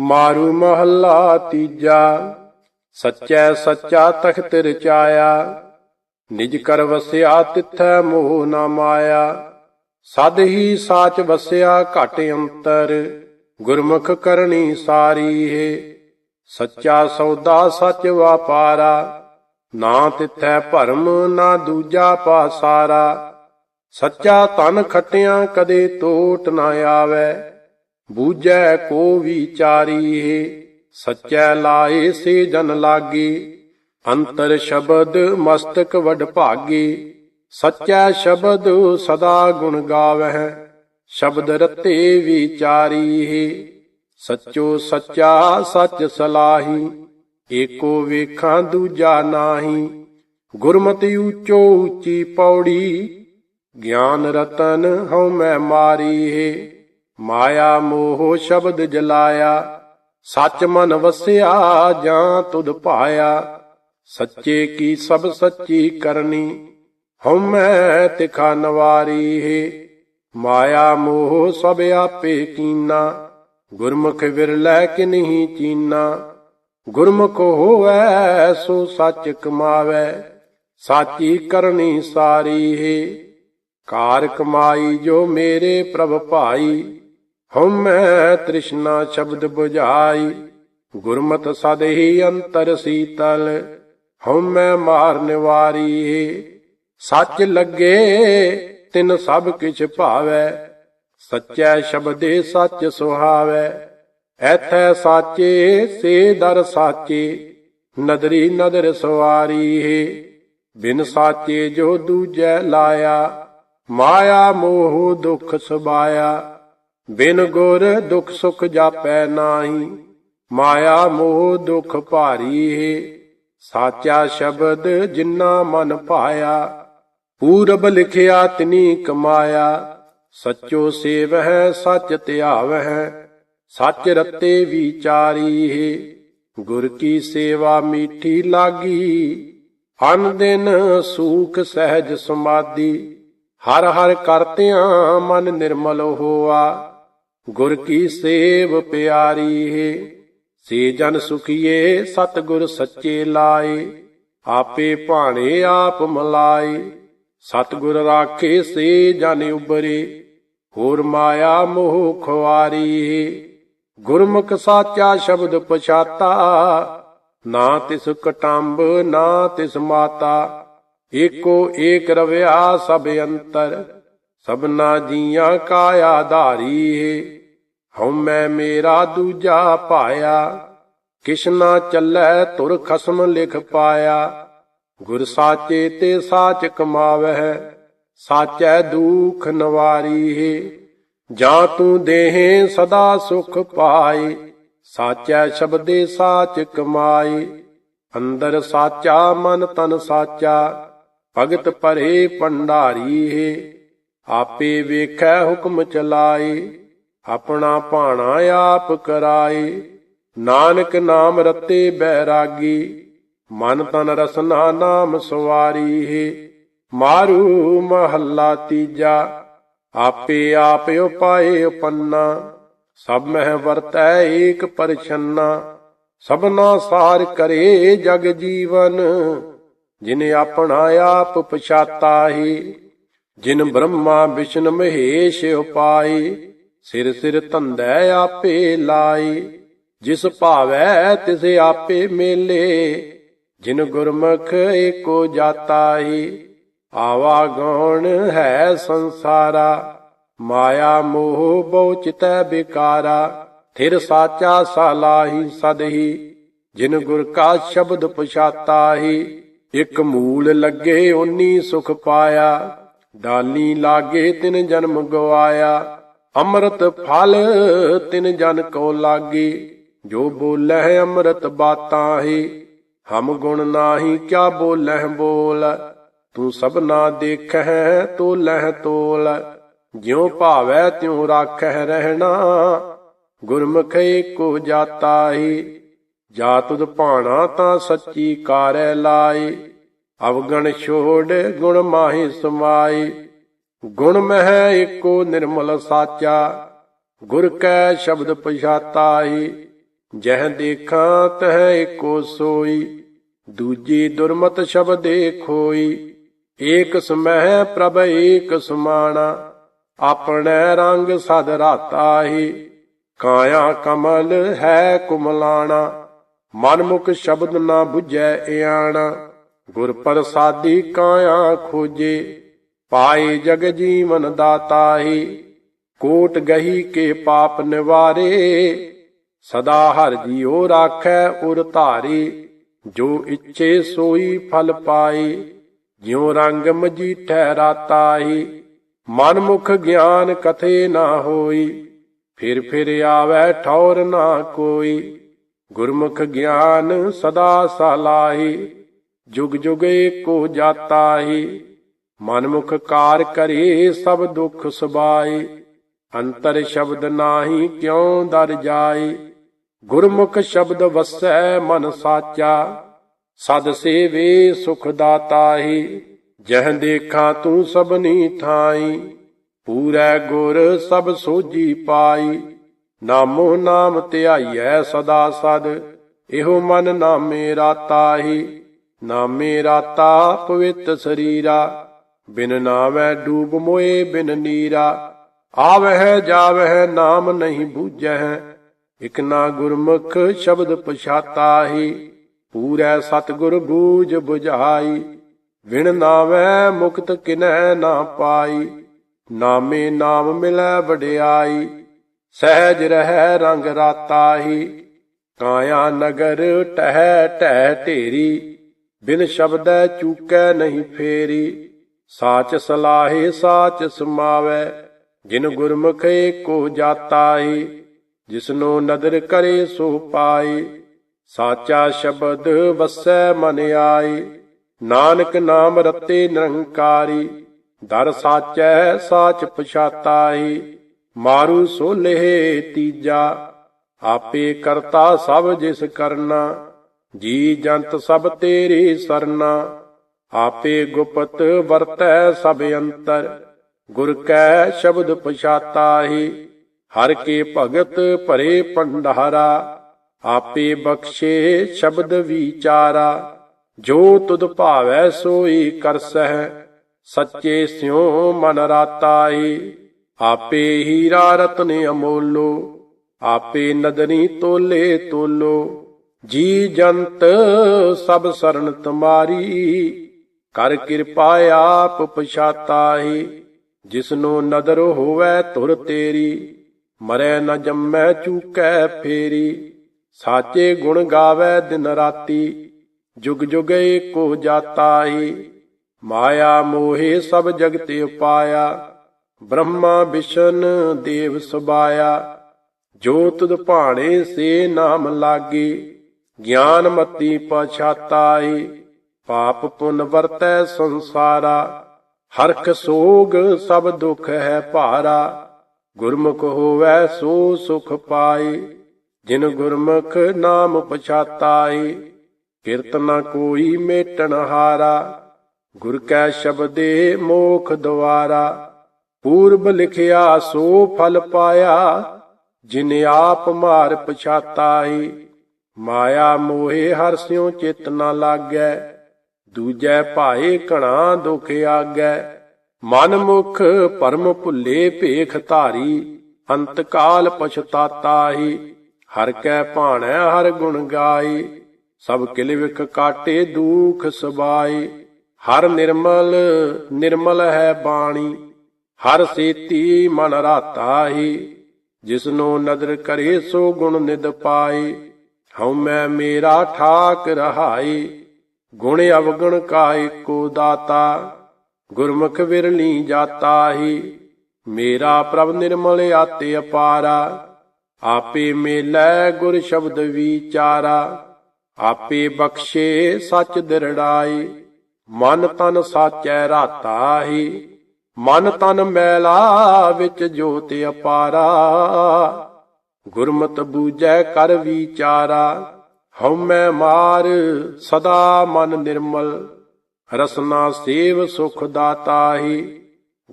ਮਾਰੂ ਮਹੱਲਾ ਤੀਜਾ, ਸੱਚੈ ਸੱਚਾ ਤਖਤ ਰਚਾਇਆ। ਨਿਜ ਕਰ ਵਸਿਆ ਤਿੱਥੈ ਮੋਹ ਨਾ ਮਾਇਆ। ਸਦ ਹੀ ਸਾਚ ਵਸਿਆ ਘਟ ਅੰਤਰ, ਗੁਰਮੁਖ ਕਰਨੀ ਸਾਰੀ ਹੈ। ਸੱਚਾ ਸੌਦਾ ਸੱਚ ਵਾਪਾਰਾ, ਨਾ ਤਿੱਥੈ ਭਰਮ ਨਾ ਦੂਜਾ ਪਾਸਾਰਾ ਸੱਚਾ ਤਨ ਖਟਿਆ ਕਦੇ ਟੋਟ ਨਾ ਆਵੇ। ਬੂਝੈ ਕੋ ਵਿਚਾਰੀ, ਸੱਚੈ ਲਾਏ ਸੇ ਜਨ ਲਾਗੇ। ਅੰਤਰ ਸ਼ਬਦ ਮਸਤਕ ਵਡ ਭਾਗੇ। ਸੱਚਾ ਸ਼ਬਦ ਸਦਾ ਗੁਣ ਗਾਵਹਿ। ਸ਼ਬਦ ਰਤੇ ਵਿਚਾਰੀ ਹੈ ਸੱਚੋ ਸੱਚਾ ਸੱਚ ਸਲਾਹੀ। ਏਕੋ ਵੇਖਾਂ ਦੂਜਾ ਨਾਹੀ। ਗੁਰਮਤਿ ਉੱਚੋ ਉੱਚੀ ਪੌੜੀ। ਗਿਆਨ ਰਤਨ ਹਉ ਮੈਂ ਮਾਰੀ ਹੈ ਮਾਇਆ ਮੋਹ ਸ਼ਬਦ ਜਲਾਇਆ, ਸੱਚ ਮਨ ਵਸਿਆ, ਜਾਂ ਤੁਧ ਭਾਇਆ। ਸੱਚੇ ਕੀ ਸਭ ਸੱਚੀ ਕਰਨੀ, ਹਉ ਮੈਂ ਤਿਖਾ ਨਵਾਰੀ ਹੈ। ਮਾਇਆ ਮੋਹ ਸਭ ਆਪੇ ਕੀਨਾ, ਗੁਰਮੁਖ ਵਿਰਲੇ ਕਿਨਹੀ ਚੀਨਾ। ਗੁਰਮੁਖ ਹੋਵੈ, ਸੋ ਸੱਚ ਕਮਾਵੈ, ਸਾਚੀ ਕਰਨੀ ਸਾਰੀ ਹੈ। ਕਾਰ ਕਮਾਈ ਜੋ ਮੇਰੇ ਪ੍ਰਭ ਭਾਈ ਹਉਮੈ ਤ੍ਰਿਸ਼ਨਾ ਸ਼ਬਦ 부ਝਾਈ ਗੁਰਮਤ ਸਦ ਹੀ ਅੰਤਰ ਸੀਤਲ, ਹਉਮੈ ਮਾਰ ਨਿਵਾਰੀ। ਸੱਚ ਲੱਗੇ, ਤਿਨ ਸਭ ਕਿਛ ਭਾਵੈ, ਸੱਚੈ ਸ਼ਬਦੇ ਸੱਚ ਸੁਹਾਵੈ। ਐਥੈ ਸਾਚੇ, ਸੇ ਦਰ ਸਾਚੇ, ਨਦਰੀ ਨਦਰ ਸਵਾਰੀ। ਹੈ ਬਿਨ ਸਾਚੇ ਜੋ ਦੂਜੈ ਲਾਇਆ, ਮਾਇਆ ਮੋਹ ਦੁਖ ਸਬਾਇਆ ਬਿਨ ਗੁਰ ਦੁਖ ਸੁਖ ਜਾਪੈ ਨਾਹੀ, ਮਾਇਆ ਮੋਹ ਦੁਖ ਭਾਰੀ ਹੈ ਸਾਚਾ ਸ਼ਬਦ ਜਿਨਾ ਮਨ ਭਾਇਆ, ਪੂਰਬ ਲਿਖਿਆ ਤਿਨੀ ਕਮਾਇਆ। ਸੱਚੋ ਸੇਵਹਿ, ਸੱਚ ਧਿਆਵਹਿ, ਸੱਚ ਰਤੇ ਵਿਚਾਰੀ ਹੈ ਗੁਰ ਕੀ ਸੇਵਾ ਮੀਠੀ ਲਾਗੀ, ਅਨ ਦਿਨ ਸੂਖ ਸਹਿਜ ਸਮਾਧੀ ਹਰ ਹਰ ਕਰਤਿਆਂ ਮਨ ਨਿਰਮਲ ਹੋਆ। ਗੁਰ ਕੀ ਸੇਵ ਪਿਆਰੀ ਹੈ, ਸੇ ਜਨ ਸੁਖੀਏ ਸਤ ਗੁਰ ਸੱਚੇ ਲਾਏ, ਆਪੇ ਭਾਣੇ ਆਪ ਮਲਾਏ ਸਤ ਗੁਰ ਰਾਖੇ ਸੇ ਜਨ ਉਬਰੇ ਹੋਰ ਮਾਇਆ ਮੋਹ ਖੁਆਰੀ ਹੈ। ਗੁਰਮੁਖ ਸਾਚਾ ਸ਼ਬਦ ਪਛਾਤਾ, ਨਾ ਤਿਸ ਕਟੰਬ, ਨਾ ਤਿਸ ਮਾਤਾ, ਏਕੋ ਏਕ ਰਵਿਆ ਸਭ ਅੰਤਰ ਸਭਨਾ ਜੀਆਂ ਕਾ ਆਧਾਰੀ ਹੈ ਹਉਮੈ ਮੇਰਾ ਦੂਜਾ ਪਾਇਆ ਕਿਸ਼ਨਾ ਚੱਲੈ ਤੁਰ ਖਸਮ ਲਿਖ ਪਾਇਆ। ਗੁਰ ਸਾਚੇ ਤੇ ਸਾਚ ਕਮਾਵਹਿ, ਸਾਚੈ ਦੁਖ ਨਵਾਰੀ ਹੈ ਜਾਂ ਤੂੰ ਦੇਹ ਸਦਾ ਸੁਖ ਪਾਏ, ਸਾਚੈ ਸ਼ਬਦੇ ਸਾਚ ਕਮਾਏ। ਅੰਦਰ ਸਾਚਾ ਮਨ ਤਨ ਸਾਚਾ, ਭਗਤ ਭਰੇ ਭੰਡਾਰੀ ਹੈ ਆਪੇ ਵੇਖੈ ਹੁਕਮ ਚਲਾਏ, ਆਪਣਾ ਭਾਣਾ ਆਪ ਕਰਾਏ। ਨਾਨਕ ਨਾਮ ਰਤੇ ਬੈਰਾਗੀ, ਮਨ ਤਨ ਰਸਨਾ ਨਾਮ ਸਵਾਰੀ ਹੈ। ਮਾਰੂ ਮਹੱਲਾ ਤੀਜਾ, ਆਪੇ ਆਪ ਉਪਾਏ ਉਪੰਨਾ। ਸਭ ਮਹਿ ਵਰਤੈ ਏਕ ਪਰਛੰਨਾ, ਸਭਨਾ ਸਾਰ ਕਰੇ ਜਗ ਜੀਵਨ। ਜਿਨ ਆਪਣਾ ਆਪ ਪਛਾਤਾ ਹੀ ਜਿਨ ਬ੍ਰਹਮਾ ਵਿਸ਼ਨ ਮਹੇਸ਼ ਉਪਾਈ, ਸਿਰ ਸਿਰ ਧੰਦੈ ਆਪੇ ਲਾਈ। ਜਿਸ ਭਾਵੈ ਤਿਸ ਆਪੇ ਮੇਲੇ, ਜਿਨ ਗੁਰਮੁਖ ਏਕੋ ਜਾਤਾ ਹੀ ਆਵਾ ਗਉਣ ਹੈ ਸੰਸਾਰਾ, ਮਾਇਆ ਮੋਹ ਬਹੁ ਚਿਤੈ ਬਿਕਾਰਾ। ਥਿਰ ਸਾਚਾ ਸਾਲਾਹੀ ਸਦਹੀ, ਜਿਨ ਗੁਰ ਕਾ ਸ਼ਬਦ ਪਛਾਤਾ ਹੀ ਇਕ ਮੂਲ ਲੱਗੇ ਓਨੀ ਸੁਖ ਪਾਇਆ। ਡਾਲੀ ਲਾਗੇ ਤਿਨ ਜਨਮ ਗਵਾਇਆ, ਅੰਮ੍ਰਿਤ ਫਲ ਤਿਨ ਜਨ ਕੋ ਲਾਗੇ। ਜੋ ਬੋਲਹਿ ਅੰਮ੍ਰਿਤ ਬਾਤਾਂ ਹੀ ਹਮ ਗੁਣ ਨਾਹੀ ਕਿਆ ਬੋਲਹਿ ਬੋਲ। ਤੂੰ ਸਭਨਾ ਦੇਖਹਿ, ਤੋਲਹਿ ਤੋਲ। ਜਿਉ ਭਾਵੈ ਤਿਉ ਰਾਖਹਿ ਰਹਿਣਾ, ਗੁਰਮੁਖ ਕੋ ਜਾਤਾ ਹੀ ਜਾ ਤੁਧ ਭਾਣਾ ਤਾਂ ਸੱਚੀ ਕਾਰੈ ਲਾਈ ਅਵਗਣ ਛੋੜ ਗੁਣ ਮਾਹੀ ਸਮਾਈ। ਗੁਣ ਮਹਿ ਏਕੋ ਨਿਰਮਲ ਸਾਚਾ। ਗੁਰ ਕੈ ਸ਼ਬਦ ਪਛਾਤਾ ਹੀ ਜਹ ਦੇਖਾਂ ਤਹ ਏਕੋ ਸੋਈ। ਦੂਜੀ ਦੁਰਮਤ ਸ਼ਬਦੇ ਖੋਈ ਏਕ ਸਮਹਿ ਪ੍ਰਭ ਏਕ ਸਮਾਣਾ। ਆਪਣੇ ਰੰਗ ਸਦ ਰਾਤਾਹੀ। ਕਾਇਆ ਕਮਲ ਹੈ ਕੁਮਲਾਣਾ। ਮਨਮੁਖ ਸ਼ਬਦ ਨਾ 부ਝੈ ਇਆਣਾ। ਗੁਰ ਪ੍ਰਸਾਦੀ ਕਾਇਆ ਖੋਜੇ, ਪਾਏ ਜਗ ਜੀਵਨ ਦਾਤਾਹੀ, ਕੋਟ ਗਹੀ ਕੇ ਪਾਪ ਨਿਵਾਰੇ, ਸਦਾ ਹਰ ਜੀਉ ਰਾਖੈ ਉਰ ਧਾਰੀ, ਜੋ ਇੱਛੇ ਸੋਈ ਫਲ ਪਾਈ ਜਿਉ ਰੰਗ ਮਜੀਠੈ ਰਾਤਾਹੀ, ਮਨਮੁਖ ਗਿਆਨ ਕਥੇ ਨਾ ਹੋਈ, ਫਿਰ ਫਿਰ ਆਵੈ ਠੌਰ ਨਾ ਕੋਈ, ਗੁਰਮੁਖ ਗਿਆਨ ਸਦਾ ਸਲਾਹੀ। ਜੁਗ ਜੁਗ ਏਕੋ ਜਾਤਾਹੀ, ਮਨਮੁਖ ਕਾਰ ਕਰੇ ਸਭ ਦੁਖ ਸੁਬਾਈ ਅੰਤਰ ਸ਼ਬਦ ਨਾਹੀ ਕਿਉ ਦਰ ਜਾਏ ਗੁਰਮੁਖ ਸ਼ਬਦ ਵਸੈ ਮਨ ਸਾਚਾ, ਸਦ ਸੇਵੇ ਸੁਖ ਦਾਤਾਹੀ, ਜਹ ਦੇਖਾਂ ਤੂੰ ਸਭਨੀ ਥਾਈ, ਪੂਰੈ ਗੁਰ ਸਭ ਸੋਜੀ ਪਾਈ, ਨਾਮੋ ਨਾਮ ਧਿਆਈਐ ਸਦਾ ਸਦ, ਇਹੋ ਮਨ ਨਾਮੇ ਰਾਤਾਹੀ। ਨਾਮੇ ਰਾਤਾ ਪਵਿੱਤ ਸਰੀਰਾ, ਬਿਨ ਨਾਮੈ ਡੂਬ ਮੋਏ ਬਿਨ ਨੀਰਾ। ਆਵਹਿ ਜਾਵਹਿ ਨਾਮ ਨਹੀਂ ਬੂਝੈ ਇਕ ਨਾ ਗੁਰਮੁਖ ਸ਼ਬਦ ਪਛਾਤਾਹੀ। ਪੂਰੈ ਸਤਿਗੁਰ ਬੂਝ 부ਝਾਈ ਵਿਣ ਨਾਵੈ ਮੁਕਤ ਕਿਨੈ ਨਾ ਪਾਈ। ਨਾਮੇ ਨਾਮ ਮਿਲੈ ਵਡਿਆਈ, ਸਹਿਜ ਰਹਿ ਰੰਗ ਰਾਤਾਹੀ। ਕਾਇਆ ਨਗਰ ਟਹਿ ਟਹਿ ਢੇਰੀ ਬਿਨ ਸ਼ਬਦੈ ਚੂਕੈ ਨਹੀਂ ਫੇਰੀ, ਸਾਚ ਸਲਾਹੇ ਸਾਚ ਸਮਾਵੈ, ਜਿਨ ਗੁਰਮੁਖ ਏਕੋ ਜਾਤਾਹੀ ਜਿਸਨੋ ਨਦਰ ਕਰੇ ਸੋ ਪਾਈ, ਸਾਚਾ ਸ਼ਬਦ ਵਸੈ ਮਨ ਆਈ, ਨਾਨਕ ਨਾਮ ਰਤੇ ਨਿਰੰਕਾਰੀ, ਦਰ ਸਾਚੈ ਸਾਚ ਪਛਾਤਾਈ, ਮਾਰੂ ਸੋਲੇ ਤੀਜਾ, ਆਪੇ ਕਰਤਾ ਸਭ ਜਿਸ ਕਰਨਾ। ਜੀ ਜੰਤ ਸਭ ਤੇਰੀ ਸਰਨਾ, ਆਪੇ ਗੁਪਤ ਵਰਤੈ ਸਭ ਅੰਤਰ। ਗੁਰ ਕੈ ਸ਼ਬਦ ਪਛਾਤਾਹੀ, ਹਰ ਕੇ ਭਗਤ ਭਰੇ ਪੰਡਾਰਾ ਆਪੇ ਬਖਸ਼ੇ ਸ਼ਬਦ ਵਿਚਾਰਾ, ਜੋ ਤੁਧ ਭਾਵੈ ਸੋਈ ਕਰਸਹਿ ਸੱਚੇ ਸਿਉ ਮਨ ਰਾਤਾਈ ਆਪੇ ਹੀਰਾ ਰਤਨ ਅਮੋਲੋ, ਆਪੇ ਨਦਨੀ ਤੋਲੇ ਤੋਲੋ। ਜੀ ਜੰਤ ਸਭ ਸਰਨ ਤੁਮਾਰੀ, ਕਰ ਕਿਰਪਾ ਆਪ ਪਛਾਤਾਹੀ। ਜਿਸਨੋ ਨਦਰ ਹੋਵੈ ਧੁਰ ਤੇਰੀ, ਮਰੈ ਨ ਜੰਮੈ ਚੂਕੈ ਫੇਰੀ। ਸਾਚੇ ਗੁਣ ਗਾਵੇ ਦਿਨ ਰਾਤੀ, ਜੁਗ ਜੁਗ ਏਕੋ ਜਾਤਾਹੀ। ਮਾਇਆ ਮੋਹਿ ਸਭ ਜਗਤ ਉਪਾਇਆ, ਬ੍ਰਹਮਾ ਵਿਸ਼ਨ ਦੇਵ ਸੁਬਾਇਆ ਜੋ ਤੁਧ ਭਾਣੇ ਸੇ ਨਾਮ ਲਾਗੇ। ਗਿਆਨ ਮਤੀ ਪਛਾਤਾਈ ਪਾਪ ਪੁਨ ਵਰਤੈ ਸੰਸਾਰਾ, ਹਰਖ ਸੋਗ ਸਭ ਦੁਖ ਹੈ ਭਾਰਾ, ਗੁਰਮੁਖ ਹੋਵੈ ਸੋ ਸੁਖ ਪਾਈ ਜਿਨ ਗੁਰਮੁਖ ਨਾਮ ਪਛਾਤਾਈ ਕਿਰਤ ਨ ਕੋਈ ਮੇਟਣ ਹਾਰਾ, ਗੁਰ ਕੈ ਸ਼ਬਦੇ ਮੋਖ ਦਵਾਰਾ ਪੂਰਬ ਲਿਖਿਆ ਸੋ ਫਲ ਪਾਇਆ, ਜਿਨ ਆਪ ਮਾਰ ਪਛਾਤਾਈ ਮਾਇਆ ਮੋਹੇ ਹਰ ਸਿਉ ਚਿਤ ਨ ਲਾਗੈ, ਦੂਜੈ ਭਾਏ ਘਣਾ ਦੁਖ ਆਗੈ। ਮਨ ਮੁਖ ਪਰਮ ਭੁੱਲੇ ਭੇਖ ਧਾਰੀ, ਅੰਤ ਕਾਲ ਪਛਤਾਤਾਹੀ ਹਰ ਕੈ ਭਾਣੈ, ਹਰ ਗੁਣ ਗਾਈ ਸਭ ਕਿਲ ਵਿਖ ਕਾਟੇ ਦੂਖ ਸਬਾਈ ਹਰ ਨਿਰਮਲ ਨਿਰਮਲ ਹੈ ਬਾਣੀ। ਹਰ ਸੇਤੀ ਮਨ ਰਾਤਾ ਹੀ ਜਿਸਨੋ ਨਦਰ ਕਰੇ ਸੋ ਗੁਣ ਨਿਦ ਪਾਏ। ਹਉ ਮੈਂ ਮੇਰਾ ਠਾਕ ਰਹਾਈ, ਗੁਣ ਅਵਗੁਣ ਕਾ ਏਕੋ ਦਾਤਾ, ਗੁਰਮੁਖ ਵਿਰਲੀ ਜਾਤਾਹੀ, ਮੇਰਾ ਪ੍ਰਭ ਨਿਰਮਲ ਆਤੇ ਅਪਾਰਾ, ਆਪੇ ਮੇਲੈ ਗੁਰ ਸ਼ਬਦ ਵਿਚਾਰਾ, ਆਪੇ ਬਖਸ਼ੇ ਸੱਚ ਦਿਰੜਾਈ, ਮਨ ਤਨ ਸਾਚੈ ਰਾਤਾਹੀ, ਮਨ ਤਨ ਮੈਲਾ ਵਿੱਚ ਜੋਤ ਅਪਾਰਾ। ਗੁਰਮਤ ਬੂਝੈ ਕਰ ਵਿਚਾਰਾ, ਹਉਮੈ ਮਾਰ ਸਦਾ ਮਨ ਨਿਰਮਲ। ਰਸਨਾ ਸੇਵ ਸੁਖ ਦਾਤਾਹੀ,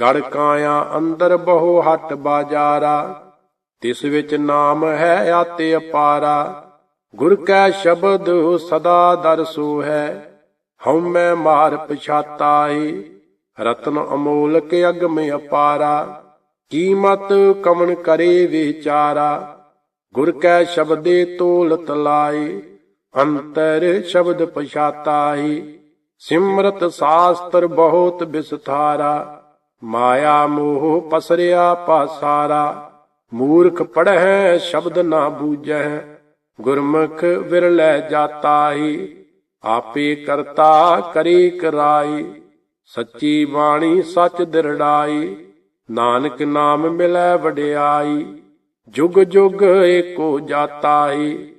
ਗੜ ਕਾਇਆ ਅੰਦਰ ਬਹੁ ਹਟ ਬਾਜਾਰਾ। ਤਿਸ ਵਿੱਚ ਨਾਮ ਹੈ ਆਤੇ ਅਪਾਰਾ, ਗੁਰ ਕੈ ਸ਼ਬਦ ਸਦਾ ਦਰਸੋ ਹੈ ਹਉਮੈ ਮਾਰ ਪਛਾਤਾਈ ਰਤਨ ਅਮੋਲਕ ਅਗਮ ਅਪਾਰਾ। ਕੀਮਤ ਕਮਨ ਕਰੇ ਵਿਚਾਰਾ? ਗੁਰ ਕੈ ਸ਼ਬਦੇ ਤੋਲ ਤਲਾਈ ਅੰਤਰ ਸ਼ਬਦ ਪਛਾਤਾਈ ਸਿਮਰਤ ਸਾਸਤਰ ਬਹੁਤ ਵਿਸਥਾਰਾ ਮਾਇਆ ਮੋਹ ਪਸਰਿਆ ਪਾਸਾਰਾ। ਮੂਰਖ ਪੜਹਿ ਸ਼ਬਦ ਨਾ ਬੂਝੈ, ਗੁਰਮੁਖ ਵਿਰਲੇ ਜਾਤਾਹੀ ਆਪੇ ਕਰਤਾ ਕਰੇ ਕਰਾਈ ਸੱਚੀ ਬਾਣੀ ਸੱਚ ਦਿਰੜਾਈ ਨਾਨਕ ਨਾਮ ਮਿਲੈ ਵਡਿਆਈ ਜੁਗ ਜੁਗ ਏਕੋ ਜਾਤਾਈ।